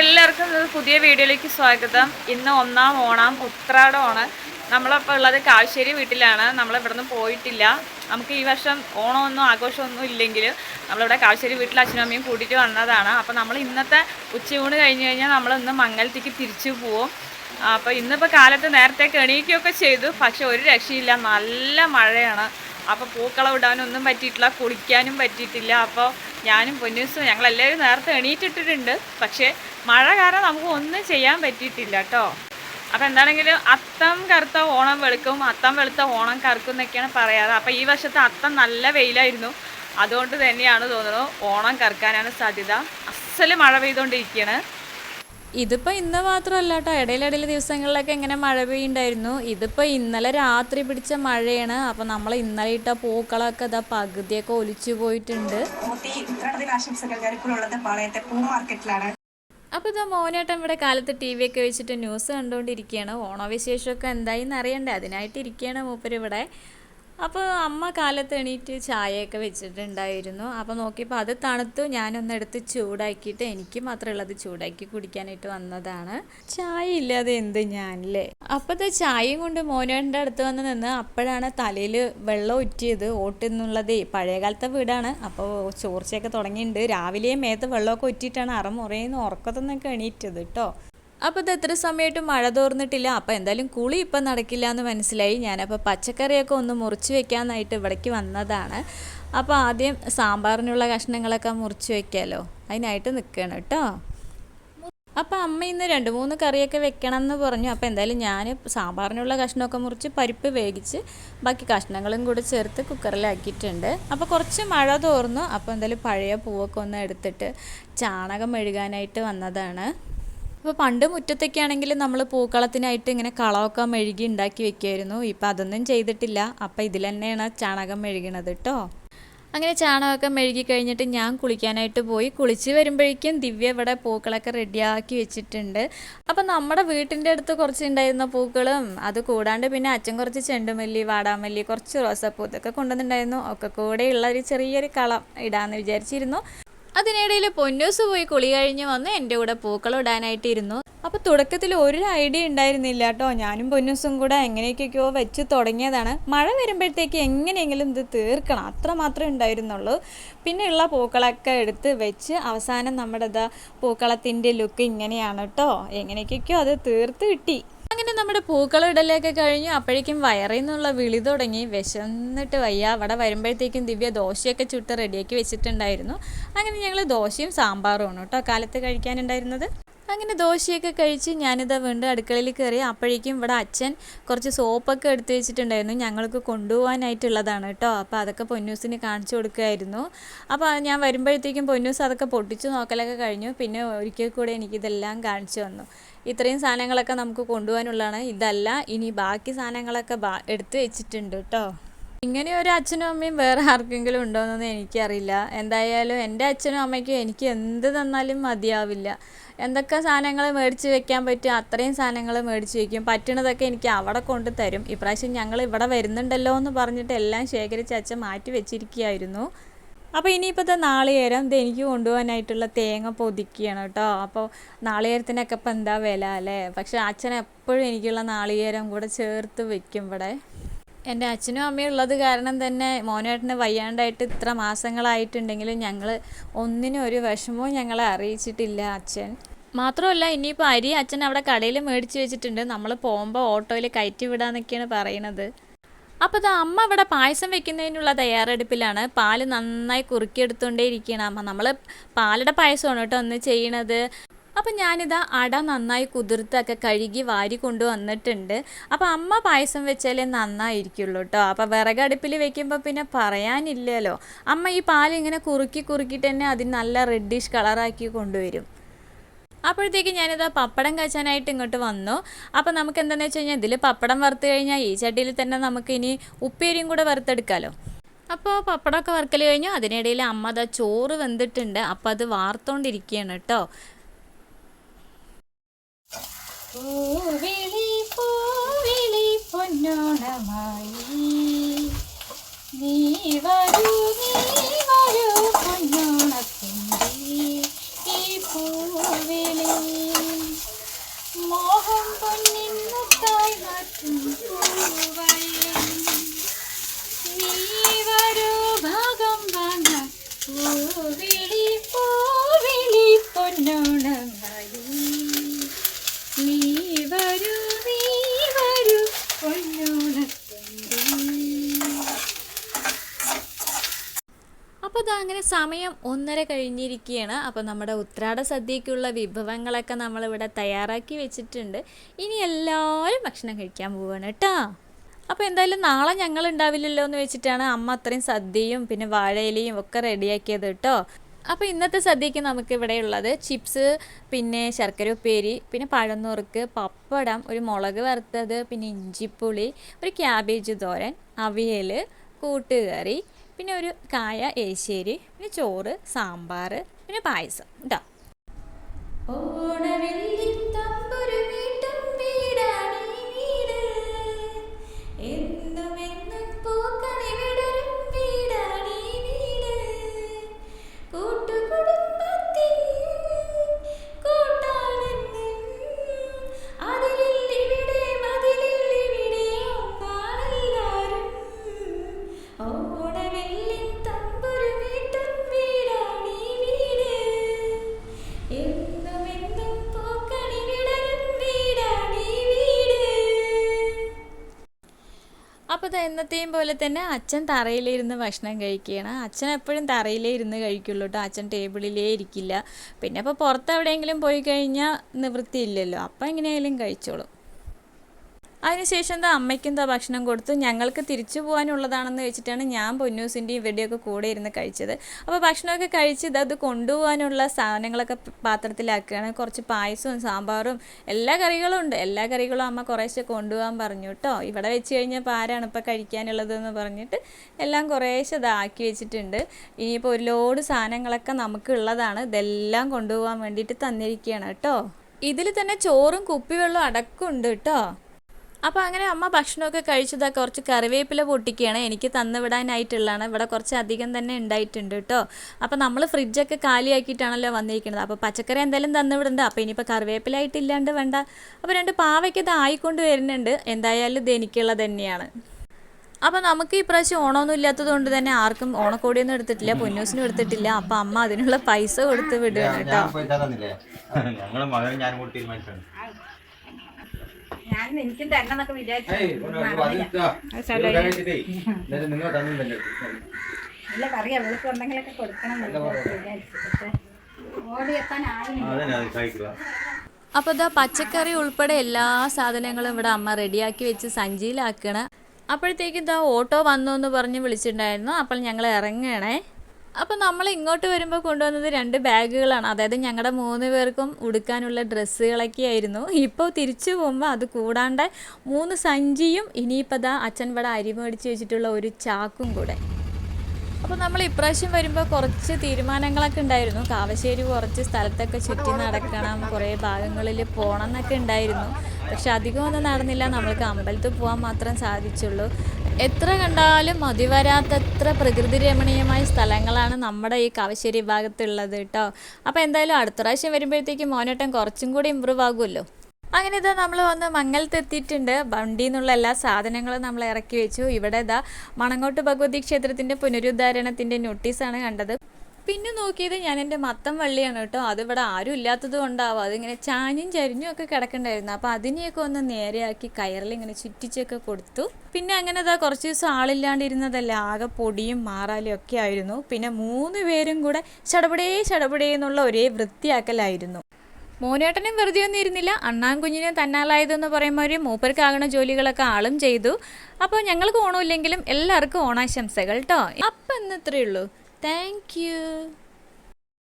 എല്ലാവർക്കും പുതിയ വീഡിയോയിലേക്ക് സ്വാഗതം. ഇന്ന് ഒന്നാം ഓണം ഉത്രാടമാണ്. നമ്മളപ്പോൾ ഉള്ളത് കാവശ്ശേരി വീട്ടിലാണ്. നമ്മളിവിടുന്ന് പോയിട്ടില്ല. നമുക്ക് ഈ വർഷം ഓണമൊന്നും ആഘോഷമൊന്നും ഇല്ലെങ്കിൽ നമ്മളിവിടെ കാവശ്ശേരി വീട്ടിൽ അച്ഛനും അമ്മയും കൂട്ടിയിട്ട് വന്നതാണ്. അപ്പോൾ നമ്മൾ ഇന്നത്തെ ഉച്ചയൂണ് കഴിഞ്ഞ് കഴിഞ്ഞാൽ നമ്മൾ ഇന്ന് മംഗലത്തേക്ക് തിരിച്ചു പോവും. അപ്പോൾ ഇന്നിപ്പോൾ കാലത്ത് നേരത്തെ കെണീക്കുകയൊക്കെ ചെയ്തു. പക്ഷെ ഒരു രക്ഷയില്ല. നല്ല മഴയാണ്. അപ്പോൾ പൂക്കളം ഇടാനൊന്നും പറ്റിയിട്ടില്ല. കുളിക്കാനും പറ്റിയിട്ടില്ല. അപ്പോൾ ഞാനും പൊന്നൂസും ഞങ്ങളെല്ലാവരും നേരത്തെ എണീറ്റിട്ടിട്ടുണ്ട്. പക്ഷേ മഴ കാരണം നമുക്ക് ഒന്നും ചെയ്യാൻ പറ്റിയിട്ടില്ല കേട്ടോ. അപ്പോൾ എന്താണെങ്കിലും അത്തം കറുത്ത ഓണം വെളുക്കും അത്തം വെളുത്ത ഓണം കറുക്കും എന്നൊക്കെയാണ് പറയാറ്. അപ്പോൾ ഈ വർഷത്തെ അത്തം നല്ല വെയിലായിരുന്നു. അതുകൊണ്ട് തന്നെയാണ് തോന്നുന്നത് ഓണം കറുക്കാനാണ് സാധ്യത. അസൽ മഴ പെയ്തുകൊണ്ടിരിക്കുകയാണ് ഇതിപ്പോൾ ഇന്ന് മാത്രമല്ല കേട്ടോ ഇടയിലിടയിൽ ദിവസങ്ങളിലൊക്കെ ഇങ്ങനെ മഴ പെയ്യുണ്ടായിരുന്നു ഇതിപ്പോൾ ഇന്നലെ രാത്രി പിടിച്ച മഴയാണ്. അപ്പോൾ നമ്മൾ ഇന്നലെ ഇട്ട പൂക്കളൊക്കെ ഇതാ പകുതിയൊക്കെ ഒലിച്ചു പോയിട്ടുണ്ട്. ആശംസകൾ. പാളയത്തെ പൂ മാർക്കറ്റിലാണ്. അപ്പോൾ ഇതാ മോനേട്ടൻ ഇവിടെ കാലത്ത് ടി വി ഒക്കെ വെച്ചിട്ട് ന്യൂസ് കണ്ടുകൊണ്ടിരിക്കുകയാണ്. ഓണവിശേഷമൊക്കെ എന്തായി അറിയണ്ടേ? അതിനായിട്ട് ഇരിക്കുകയാണ് മൂപ്പര് ഇവിടെ. അപ്പോൾ അമ്മ കാലത്ത് എണീറ്റ് ചായയൊക്കെ വെച്ചിട്ടുണ്ടായിരുന്നു. അപ്പോൾ നോക്കിയപ്പോൾ അത് തണുത്തു. ഞാനൊന്ന് എടുത്ത് ചൂടാക്കിയിട്ട് എനിക്ക് മാത്രമുള്ളത് ചൂടാക്കി കുടിക്കാനായിട്ട് വന്നതാണ്. ചായ ഇല്ലാതെ എന്ത് ഞാനല്ലേ? അപ്പോഴത്തെ ചായയും കൊണ്ട് മോനോന്റെ അടുത്ത് വന്ന് നിന്ന് അപ്പോഴാണ് തലയിൽ വെള്ളം ഉറ്റിയത്. ഓട്ടെന്നുള്ളതേ പഴയകാലത്തെ വീടാണ്. അപ്പോൾ ചോർച്ചയൊക്കെ തുടങ്ങിയിട്ടുണ്ട്. രാവിലെയും മേത്ത് വെള്ളമൊക്കെ ഉറ്റിയിട്ടാണ് അറമുറയെന്ന് ഉറക്കത്തുനിന്നൊക്കെ എണീറ്റത് കേട്ടോ അപ്പോൾ ഇത് എത്ര സമയമായിട്ട് മഴ തോർന്നിട്ടില്ല. അപ്പോൾ എന്തായാലും കുളി ഇപ്പം നടക്കില്ല എന്ന് മനസ്സിലായി. ഞാനപ്പോൾ പച്ചക്കറിയൊക്കെ ഒന്ന് മുറിച്ച് വെക്കാനായിട്ട് ഇവിടേക്ക് വന്നതാണ്. അപ്പോൾ ആദ്യം സാമ്പാറിനുള്ള കഷ്ണങ്ങളൊക്കെ മുറിച്ച് വെക്കാമല്ലോ അതിനായിട്ട് നിൽക്കണം കേട്ടോ. അപ്പോൾ അമ്മ ഇന്ന് രണ്ട് മൂന്ന് കറിയൊക്കെ വെക്കണം എന്ന് പറഞ്ഞു. അപ്പോൾ എന്തായാലും ഞാൻ സാമ്പാറിനുള്ള കഷ്ണമൊക്കെ മുറിച്ച് പരിപ്പ് വേവിച്ച് ബാക്കി കഷ്ണങ്ങളും കൂടി ചേർത്ത് കുക്കറിലാക്കിയിട്ടുണ്ട്. അപ്പോൾ കുറച്ച് മഴ തോർന്നു. അപ്പോൾ എന്തായാലും പഴയ പൂവൊക്കെ ഒന്ന് എടുത്തിട്ട് ചാണകം മെഴുകാനായിട്ട് വന്നതാണ്. അപ്പോൾ പണ്ട് മുറ്റത്തൊക്കെ ആണെങ്കിൽ നമ്മൾ പൂക്കളത്തിനായിട്ട് ഇങ്ങനെ കളമൊക്കെ മെഴുകി ഉണ്ടാക്കി വെക്കുമായിരുന്നു ഇപ്പം അതൊന്നും ചെയ്തിട്ടില്ല. അപ്പം ഇതിൽ തന്നെയാണ് ചാണകം മെഴുകണത് കേട്ടോ അങ്ങനെ ചാണകമൊക്കെ മെഴുകി കഴിഞ്ഞിട്ട് ഞാൻ കുളിക്കാനായിട്ട് പോയി. കുളിച്ച് വരുമ്പോഴേക്കും ദിവ്യ ഇവിടെ പൂക്കളൊക്കെ റെഡിയാക്കി വെച്ചിട്ടുണ്ട്. അപ്പം നമ്മുടെ വീട്ടിന്റെ അടുത്ത് കുറച്ച് ഉണ്ടായിരുന്ന പൂക്കളും അത് കൂടാണ്ട് പിന്നെ അച്ഛൻ കുറച്ച് ചെണ്ടുമല്ലി വാടാമല്ലി കുറച്ച് റോസാപ്പൂ ഇതൊക്കെ കൊണ്ടുവന്നിട്ടുണ്ടായിരുന്നു. ഒക്കെ കൂടെയുള്ള ഒരു ചെറിയൊരു കളം ഇടാമെന്ന് വിചാരിച്ചിരുന്നു. അതിനിടയിൽ പൊന്നൂസ് പോയി കുളി കഴിഞ്ഞ് വന്ന് എന്റെ കൂടെ ഇരുന്നു അപ്പോൾ തുടക്കത്തിൽ ഒരു ഐഡിയ ഉണ്ടായിരുന്നില്ല കേട്ടോ. ഞാനും പൊന്നൂസും കൂടെ എങ്ങനെയൊക്കെയോ വെച്ച് തുടങ്ങിയതാണ്. മഴ വരുമ്പോഴത്തേക്ക് എങ്ങനെയെങ്കിലും ഇത് തീർക്കണം. അത്ര മാത്രമേ ഉണ്ടായിരുന്നുള്ളൂ. പിന്നെ ഉള്ള പൂക്കളൊക്കെ എടുത്ത് വെച്ച് അവസാനം നമ്മുടെ ഇതാ പൂക്കളത്തിന്റെ ലുക്ക് ഇങ്ങനെയാണ് കേട്ടോ. എങ്ങനെയൊക്കെയോ അത് തീർത്ത് കിട്ടി. നമ്മുടെ പൂക്കളിടലൊക്കെ കഴിഞ്ഞു അപ്പോഴേക്കും വയറിൽ നിന്നുള്ള വിളി തുടങ്ങി. വിശന്നിട്ട് വയ്യ. അവിടെ വരുമ്പോഴത്തേക്കും ദിവ്യ ദോശയൊക്കെ ചുട്ട് റെഡിയാക്കി വെച്ചിട്ടുണ്ടായിരുന്നു. അങ്ങനെ ഞങ്ങൾ ദോശയും സാമ്പാറും സാമ്പാറുമാണ് കേട്ടോ. കാലത്ത് കഴിക്കാനുണ്ടായിരുന്നത്. അങ്ങനെ ദോശയൊക്കെ കഴിച്ച് ഞാനിതാ വീണ്ടും അടുക്കളയിൽ കയറി അപ്പോഴേക്കും ഇവിടെ അച്ഛൻ കുറച്ച് സോപ്പൊക്കെ എടുത്തു വെച്ചിട്ടുണ്ടായിരുന്നു. ഞങ്ങൾക്ക് കൊണ്ടുപോകാനായിട്ടുള്ളതാണ് കേട്ടോ. അപ്പോൾ അതൊക്കെ പൊന്നൂസിന് കാണിച്ചു കൊടുക്കുമായിരുന്നു അപ്പോൾ ഞാൻ വരുമ്പോഴത്തേക്കും പൊന്നൂസ് അതൊക്കെ പൊട്ടിച്ചു നോക്കലൊക്കെ കഴിഞ്ഞു. പിന്നെ ഒരിക്കൽ കൂടെ എനിക്കിതെല്ലാം കാണിച്ചു വന്നു ഇത്രയും സാധനങ്ങളൊക്കെ നമുക്ക് കൊണ്ടുപോകാനുള്ളതാണ്. ഇതല്ല ഇനി ബാക്കി സാധനങ്ങളൊക്കെ എടുത്ത് വെച്ചിട്ടുണ്ട് കേട്ടോ. ഇങ്ങനെ ഒരു അച്ഛനും അമ്മയും വേറെ ആർക്കെങ്കിലും ഉണ്ടോയെന്നൊന്നും എനിക്കറിയില്ല. എന്തായാലും എന്റെ അച്ഛനും അമ്മയ്ക്കും എനിക്ക് എന്ത് തന്നാലും മതിയാവില്ല. എന്തൊക്കെ സാധനങ്ങൾ മേടിച്ച് വെക്കാൻ പറ്റും അത്രയും സാധനങ്ങൾ മേടിച്ച് വെക്കും. പറ്റണതൊക്കെ എനിക്ക് അവിടെ കൊണ്ട് തരും. ഇപ്രാവശ്യം ഞങ്ങൾ ഇവിടെ വരുന്നുണ്ടല്ലോ എന്ന് പറഞ്ഞിട്ട് എല്ലാം ശേഖരിച്ച് അച്ഛൻ മാറ്റി വെച്ചിരിക്കുകയായിരുന്നു. അപ്പോൾ ഇനിയിപ്പോഴത്തെ നാളികേരം ഇത് എനിക്ക് കൊണ്ടുപോകാനായിട്ടുള്ള തേങ്ങ പൊതിക്കുകയാണ് കേട്ടോ. അപ്പോൾ നാളികേരത്തിനൊക്കെ ഇപ്പം എന്താ വില അല്ലേ? പക്ഷേ അച്ഛൻ എപ്പോഴും എനിക്കുള്ള നാളികേരം കൂടെ ചേർത്ത് വെക്കും ഇവിടെ. എന്റെ അച്ഛനും അമ്മയും ഉള്ളത് കാരണം തന്നെ മോനേട്ടന് വയ്യാണ്ടായിട്ട് ഇത്ര മാസങ്ങളായിട്ടുണ്ടെങ്കിലും ഞങ്ങൾ ഒന്നിനും ഒരു വിഷമവും ഞങ്ങളെ അറിയിച്ചിട്ടില്ല അച്ഛൻ. മാത്രമല്ല ഇനിയിപ്പോൾ അരി അച്ഛൻ അവിടെ കടയിൽ മേടിച്ച് വെച്ചിട്ടുണ്ട്. നമ്മൾ പോകുമ്പോൾ ഓട്ടോയിൽ കയറ്റി വിടാന്നൊക്കെയാണ് പറയണത്. അപ്പോൾ ഇത് അമ്മ ഇവിടെ പായസം വെക്കുന്നതിനുള്ള തയ്യാറെടുപ്പിലാണ്. പാൽ നന്നായി കുറുക്കിയെടുത്തുകൊണ്ടേ ഇരിക്കുകയാണ് അമ്മ. നമ്മൾ പാലട പായസമാണ് കേട്ടോ ഒന്ന് ചെയ്യണത്. അപ്പം ഞാനിതാ അട നന്നായി കുതിർത്തൊക്കെ കഴുകി വാരി കൊണ്ടുവന്നിട്ടുണ്ട്. അപ്പോൾ അമ്മ പായസം വെച്ചാലേ നന്നായിരിക്കുള്ളൂ കേട്ടോ അപ്പോൾ വിറകടുപ്പിൽ വെക്കുമ്പോൾ പിന്നെ പറയാനില്ലല്ലോ. അമ്മ ഈ പാൽ ഇങ്ങനെ കുറുക്കി കുറുക്കിയിട്ട് തന്നെ അതിന് നല്ല റെഡിഷ് കളറാക്കി കൊണ്ടുവരും. അപ്പോഴത്തേക്ക് ഞാനിതാ പപ്പടം കാച്ചാനായിട്ട് ഇങ്ങോട്ട് വന്നു. അപ്പോൾ നമുക്ക് എന്താണെന്ന് വെച്ച് കഴിഞ്ഞാൽ ഇതിൽ പപ്പടം വറുത്ത് കഴിഞ്ഞാൽ ഈ ചട്ടിയിൽ തന്നെ നമുക്ക് ഇനി ഉപ്പേരിയും കൂടെ വറുത്തെടുക്കാമല്ലോ അപ്പോൾ പപ്പടമൊക്കെ വറുക്കൽ കഴിഞ്ഞു. അതിനിടയിൽ അമ്മ അതാ ചോറ് വെന്തിട്ടുണ്ട്. അപ്പോൾ അത് വാർത്തോണ്ടിരിക്കുകയാണ് കേട്ടോ പൂവിളി പൂവിളി പൊന്നോണമായി. നീ വരൂ നീ വരൂ പൊന്നോണത്തിന്റെ ഈ പൂവിളി അങ്ങനെ സമയം ഒന്നര കഴിഞ്ഞിരിക്കുകയാണ്. അപ്പോൾ നമ്മുടെ ഉത്രാട സദ്യക്കുള്ള വിഭവങ്ങളൊക്കെ നമ്മളിവിടെ തയ്യാറാക്കി വെച്ചിട്ടുണ്ട്. ഇനി എല്ലാവരും ഭക്ഷണം കഴിക്കാൻ പോവാണ് കേട്ടോ. അപ്പോൾ എന്തായാലും നാളെ ഞങ്ങൾ ഉണ്ടാവില്ലല്ലോ എന്ന് വെച്ചിട്ടാണ് അമ്മ അത്രയും സദ്യയും പിന്നെ വാഴയിലയും ഒക്കെ റെഡിയാക്കിയത് കേട്ടോ. അപ്പോൾ ഇന്നത്തെ സദ്യക്ക് നമുക്ക് ഇവിടെ ഉള്ളത് ചിപ്സ് പിന്നെ ശർക്കര ഉപ്പേരി പിന്നെ പഴന്നുറുക്ക് പപ്പടം ഒരു മുളക് വറുത്തത് പിന്നെ ഇഞ്ചിപ്പുളി ഒരു ക്യാബേജ് തോരൻ അവിയൽ കൂട്ടുകറി പിന്നെ ഒരു കായ എരിശ്ശേരി പിന്നെ ചോറ് സാമ്പാർ പിന്നെ പായസം. കേട്ടോ. ഓണവില്ലിത്തമ്പുരുമീട്ടും അപ്പോൾ എന്നത്തെയും പോലെ തന്നെ അച്ഛൻ തറയിലിരുന്ന് ഭക്ഷണം കഴിക്കുകയാണ്. അച്ഛൻ എപ്പോഴും തറയിലേ ഇരുന്ന് കഴിക്കുള്ളൂ കേട്ടോ അച്ഛൻ ടേബിളിലേ ഇരിക്കില്ല. പിന്നെ അപ്പോൾ പുറത്ത് എവിടെയെങ്കിലും പോയി കഴിഞ്ഞാൽ നിവൃത്തിയില്ലല്ലോ. അപ്പം എങ്ങനെയായാലും കഴിച്ചോളും. അതിനുശേഷം എന്താ അമ്മയ്ക്ക് എന്താ ഭക്ഷണം കൊടുത്തു ഞങ്ങൾക്ക് തിരിച്ചു പോകാനുള്ളതാണെന്ന് വെച്ചിട്ടാണ് ഞാൻ പൊന്നൂസിന്റെയും ഇവരുടെയൊക്കെ കൂടെ ഇരുന്ന് കഴിച്ചത്. അപ്പോൾ ഭക്ഷണമൊക്കെ കഴിച്ച് ഇതത് കൊണ്ടുപോകാനുള്ള സാധനങ്ങളൊക്കെ പാത്രത്തിലാക്കുകയാണ്. കുറച്ച് പായസവും സാമ്പാറും എല്ലാ കറികളും ഉണ്ട്. എല്ലാ കറികളും അമ്മ കുറേശ്ശെ കൊണ്ടുപോകാൻ പറഞ്ഞു കേട്ടോ. ഇവിടെ വെച്ച് കഴിഞ്ഞാൽ ആരാണ് ഇപ്പോൾ കഴിക്കാനുള്ളതെന്ന് പറഞ്ഞിട്ട് എല്ലാം കുറേശ്ശെ ഇതാക്കി വെച്ചിട്ടുണ്ട്. ഇനിയിപ്പോൾ ഒരു ലോഡ് സാധനങ്ങളൊക്കെ നമുക്കുള്ളതാണ്. ഇതെല്ലാം കൊണ്ടുപോകാൻ വേണ്ടിയിട്ട് തന്നിരിക്കുകയാണ് കേട്ടോ. ഇതിൽ തന്നെ ചോറും കുപ്പിവെള്ളവും അടക്കമുണ്ട് കേട്ടോ. അപ്പോൾ അങ്ങനെ അമ്മ ഭക്ഷണമൊക്കെ കഴിച്ചതാ. കുറച്ച് കറിവേപ്പില പൊട്ടിക്കുകയാണ്. എനിക്ക് തന്നു വിടാനായിട്ടുള്ളതാണ് ഇവിടെ കുറച്ച് അധികം തന്നെ ഉണ്ടായിട്ടുണ്ട് കേട്ടോ. അപ്പോൾ നമ്മൾ ഫ്രിഡ്ജൊക്കെ കാലിയാക്കിയിട്ടാണല്ലോ വന്നിരിക്കുന്നത്. അപ്പോൾ പച്ചക്കറി എന്തായാലും തന്നു വിടണ്ട അപ്പോൾ ഇനിയിപ്പോൾ കറിവേപ്പില ആയിട്ടില്ലാണ്ട് വേണ്ട. അപ്പോൾ രണ്ട് പാവയ്ക്ക് ഇത് ആയിക്കൊണ്ട് വരുന്നുണ്ട്. എന്തായാലും ഇത് എനിക്കുള്ളത് തന്നെയാണ്. അപ്പോൾ നമുക്ക് ഈ പ്രാവശ്യം ഓണമൊന്നും ഇല്ലാത്തത് കൊണ്ട് തന്നെ ആർക്കും ഓണക്കോടിയൊന്നും എടുത്തിട്ടില്ല. പൊന്നൂസിനും എടുത്തിട്ടില്ല. അപ്പോൾ അമ്മ അതിനുള്ള പൈസ കൊടുത്ത് വിടുകയാണ് കേട്ടോ ഞാൻ പോയി തന്നില്ലേ ഞങ്ങൾ മകനും ഞാനും കൂടി തീരുമാനിച്ചാണ് ഞാൻ എനിക്കും തരണം എന്നൊക്കെ വിചാരിച്ചു. നല്ല ഉണ്ടെങ്കിലൊക്കെ കൊടുക്കണം വിചാരിച്ചു. പക്ഷേ ആരും അപ്പോൾ ഇതാ പച്ചക്കറി ഉൾപ്പെടെ എല്ലാ സാധനങ്ങളും ഇവിടെ അമ്മ റെഡിയാക്കി വെച്ച് സഞ്ചിയിലാക്കണ. അപ്പോഴത്തേക്കും ഇതാ ഓട്ടോ വന്നു എന്ന് പറഞ്ഞ് വിളിച്ചിട്ടുണ്ടായിരുന്നു. അപ്പോൾ ഞങ്ങൾ ഇറങ്ങണേ. അപ്പോൾ നമ്മൾ ഇങ്ങോട്ട് വരുമ്പോൾ കൊണ്ടുവന്നത് രണ്ട് ബാഗുകളാണ്. അതായത് ഞങ്ങളുടെ മൂന്ന് പേർക്കും ഉടുക്കാനുള്ള ഡ്രസ്സുകളൊക്കെ ആയിരുന്നു. ഇപ്പോൾ തിരിച്ചു പോകുമ്പോൾ അത് കൂടാണ്ട് മൂന്ന് സഞ്ചിയും ഇനിയിപ്പോൾ ദാ അച്ഛൻ ഇവിടെ അരി മേടിച്ച് വെച്ചിട്ടുള്ള ഒരു ചാക്കും കൂടെ. അപ്പോൾ നമ്മൾ ഇപ്രാവശ്യം വരുമ്പോൾ കുറച്ച് തീരുമാനങ്ങളൊക്കെ ഉണ്ടായിരുന്നു. കാവശ്ശേരി കുറച്ച് സ്ഥലത്തൊക്കെ ചുറ്റി നടക്കണം കുറേ ഭാഗങ്ങളിൽ പോകണം എന്നൊക്കെ ഉണ്ടായിരുന്നു. പക്ഷെ അധികമൊന്നും നടന്നില്ല. നമ്മൾക്ക് അമ്പലത്തിൽ പോകാൻ മാത്രം സാധിച്ചുള്ളൂ. എത്ര കണ്ടാലും മതി വരാത്തത്ര പ്രകൃതി രമണീയമായ സ്ഥലങ്ങളാണ് നമ്മുടെ ഈ കാവശ്ശേരി ഭാഗത്തുള്ളത് കേട്ടോ. അപ്പോൾ എന്തായാലും അടുത്ത പ്രാവശ്യം വരുമ്പോഴത്തേക്കും മോനോട്ടം കുറച്ചും കൂടി ഇമ്പ്രൂവ് ആകുമല്ലോ. അങ്ങനെ ഇതാ നമ്മൾ വന്ന് മംഗലത്ത് എത്തിയിട്ടുണ്ട് വണ്ടിയിൽ നിന്നുള്ള എല്ലാ സാധനങ്ങളും നമ്മൾ ഇറക്കി വെച്ചു. ഇവിടെ ഇതാ മണങ്ങോട്ട് ഭഗവതി ക്ഷേത്രത്തിന്റെ പുനരുദ്ധാരണത്തിന്റെ നോട്ടീസാണ് കണ്ടത്. പിന്നെ നോക്കിയത് ഞാൻ എന്റെ മത്തം വള്ളിയാണ് കേട്ടോ. അതിവിടെ ആരും ഇല്ലാത്തത് കൊണ്ടാവും. അതിങ്ങനെ ചാഞ്ഞും ചരിഞ്ഞും ഒക്കെ കിടക്കണ്ടായിരുന്നു. അപ്പോൾ അതിനെയൊക്കെ ഒന്ന് നേരെയാക്കി കയറിൽ ഇങ്ങനെ ചുറ്റിച്ചൊക്കെ കൊടുത്തു. പിന്നെ അങ്ങനെ അതാ കുറച്ച് ദിവസം ആളില്ലാണ്ടിരുന്നതല്ല ആകെ പൊടിയും മാറാലും ഒക്കെ ആയിരുന്നു. പിന്നെ മൂന്ന് പേരും കൂടെ ചടപടേ ചടപടേ എന്നുള്ള ഒരേ വൃത്തിയാക്കലായിരുന്നു. മോനേട്ടനും വെറുതെ ഒന്നും ഇരുന്നില്ല. അണ്ണാൻ കുഞ്ഞിനെ തന്നാലായതെന്ന് പറയുമ്പോൾ ഒരു മൂപ്പർക്കാകണ ജോലികളൊക്കെ ആളും ചെയ്തു. അപ്പോൾ ഞങ്ങൾക്ക് ഓണമില്ലെങ്കിലും എല്ലാവർക്കും ഓണാശംസകൾ കേട്ടോ. അപ്പം ഇന്ന് ഇത്രയേ ഉള്ളൂ. Thank you.